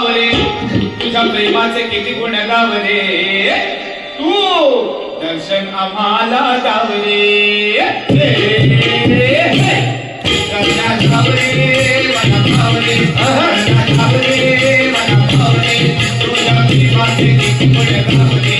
पावले तुझ्या प्रेमाचे किती गुण गावले तू दर्शन आम्हाला दावले रत्नात भावले मला भावले रत्नात भावले मला भावले तुझ्या प्रेमाचे किती गुण गावले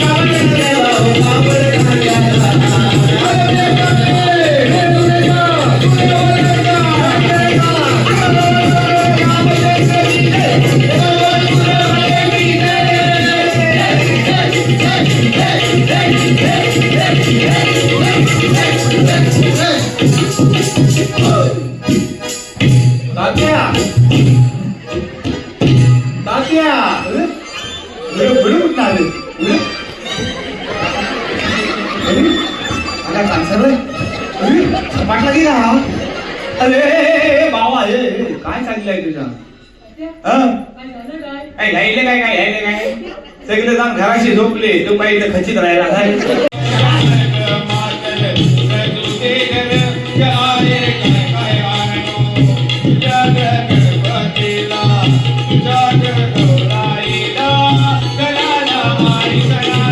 I'm आले अरे बाबा हे काय चाललंय तुझा हं? काय घ्यायले काय? काय घ्यायले काय? सगळे जाऊन घराशी झोपले. तो काही इथं खचित राहिला काय Hare Krishna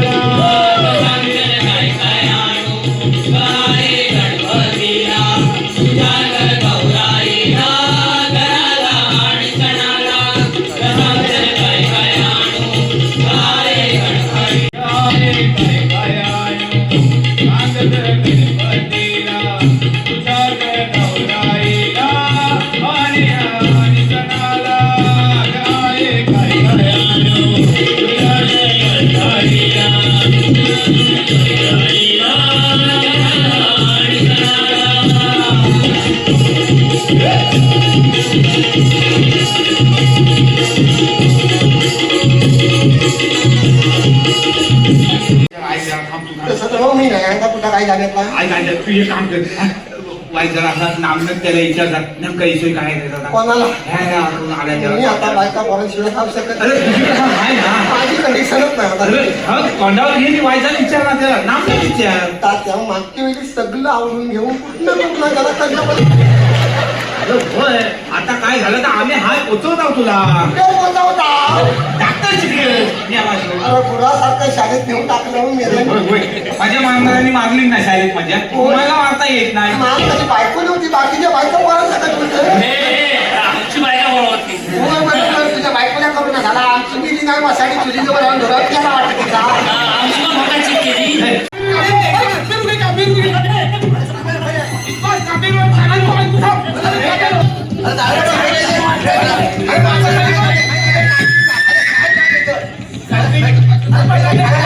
मी नाही का कुठं काय झालं का काय काय तू हे काम कर वाईट जरा असा नामनक त्याला विचारतात नेमका इशू काय आहे त्याचा? कोणाला? ह्या, ह्या, आपण आल्या मी जरा. आता बायका पोरांशिवाय खाऊ शकत अरे नाही. तुझी कसं आहे ना माझी कंडिशनच नाही अरे आता. हा, तोंडावर घे वायचा विचार ना त्याला नाम नाही विचार तात्या मागच्या वेळी सगळं आवरून घेऊन त्याला करणं अरे पोचवत आहोत तुला कोणता होता डॉक्टर शिकले मी आवाज अरे गुरासारखं शाळेत नेऊन टाकलं म्हणून मेलं होय होय. माझ्या मारली नाही शाळेत माझ्या. मला मारता येत नाही. मला बायको नव्हती. बाकीच्या बायका होतं आमची बायका बोलवत. नाही. तुझ्या बायकोला करून झाला आमची मिली नाही मसाडी तुझी जवळ राहून धरत गेला वाटतं तिचा आमची पण मोठा चिक केली सावकाश सावकाश